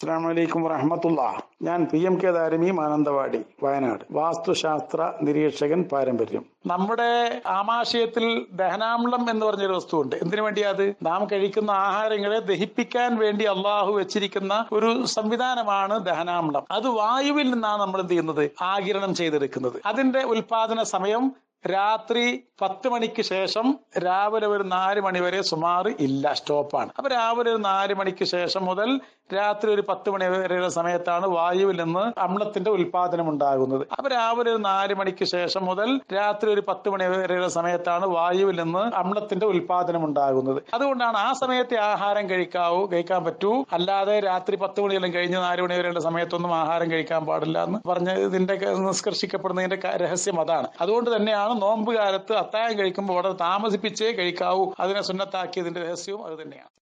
അസ്സാം വലൈക്കും വറഹമത്തുള്ള ഞാൻ P M K Darami Mananthavady Wayanad. വാസ്തുശാസ്ത്ര നിരീക്ഷകൻ പാരമ്പര്യം. നമ്മുടെ ആമാശയത്തിൽ ദഹനാമ്ലം എന്ന് പറഞ്ഞൊരു വസ്തുവുണ്ട്. എന്തിനു വേണ്ടി അത്? നാം കഴിക്കുന്ന ആഹാരങ്ങളെ ദഹിപ്പിക്കാൻ വേണ്ടി അള്ളാഹു വെച്ചിരിക്കുന്ന ഒരു സംവിധാനമാണ് ദഹനാമ്ലം. അത് വായുവിൽ നിന്നാണ് നമ്മൾ എന്ത് ചെയ്യുന്നത്? ആകിരണം ചെയ്തെടുക്കുന്നത്. അതിന്റെ ഉൽപാദന സമയം രാത്രി പത്ത് മണിക്ക് ശേഷം രാവിലെ ഒരു നാല് മണി വരെ സുമാർ ഇല്ല സ്റ്റോപ്പാണ്. അപ്പൊ രാവിലെ ഒരു നാല് മണിക്ക് ശേഷം മുതൽ രാത്രി ഒരു പത്ത് മണി വരെയുള്ള സമയത്താണ് വായുവിൽ നിന്ന് അമ്ലത്തിന്റെ ഉൽപാദനം ഉണ്ടാകുന്നത്. അപ്പൊ രാവിലെ ഒരു നാല് മണിക്ക് ശേഷം മുതൽ രാത്രി ഒരു പത്ത് മണി വരെയുള്ള സമയത്താണ് വായുവിൽ നിന്ന് അമ്ലത്തിന്റെ ഉൽപാദനം ഉണ്ടാകുന്നത്. അതുകൊണ്ടാണ് ആ സമയത്തെ ആഹാരം കഴിക്കാവൂ കഴിക്കാൻ പറ്റൂ. അല്ലാതെ രാത്രി പത്ത് മണിയെല്ലാം കഴിഞ്ഞ് നാല് മണി വരെയുള്ള സമയത്തൊന്നും ആഹാരം കഴിക്കാൻ പാടില്ല എന്ന് പറഞ്ഞ് ഇതിന്റെ നിഷ്കർഷിക്കപ്പെടുന്നതിന്റെ രഹസ്യം അതാണ്. അതുകൊണ്ട് തന്നെയാണ് നോമ്പ് കാലത്ത് അത്തായം കഴിക്കുമ്പോൾ വളരെ താമസിപ്പിച്ചേ കഴിക്കാവൂ. അതിനെ സുന്നത്താക്കിയതിന്റെ രഹസ്യവും അത് തന്നെയാണ്.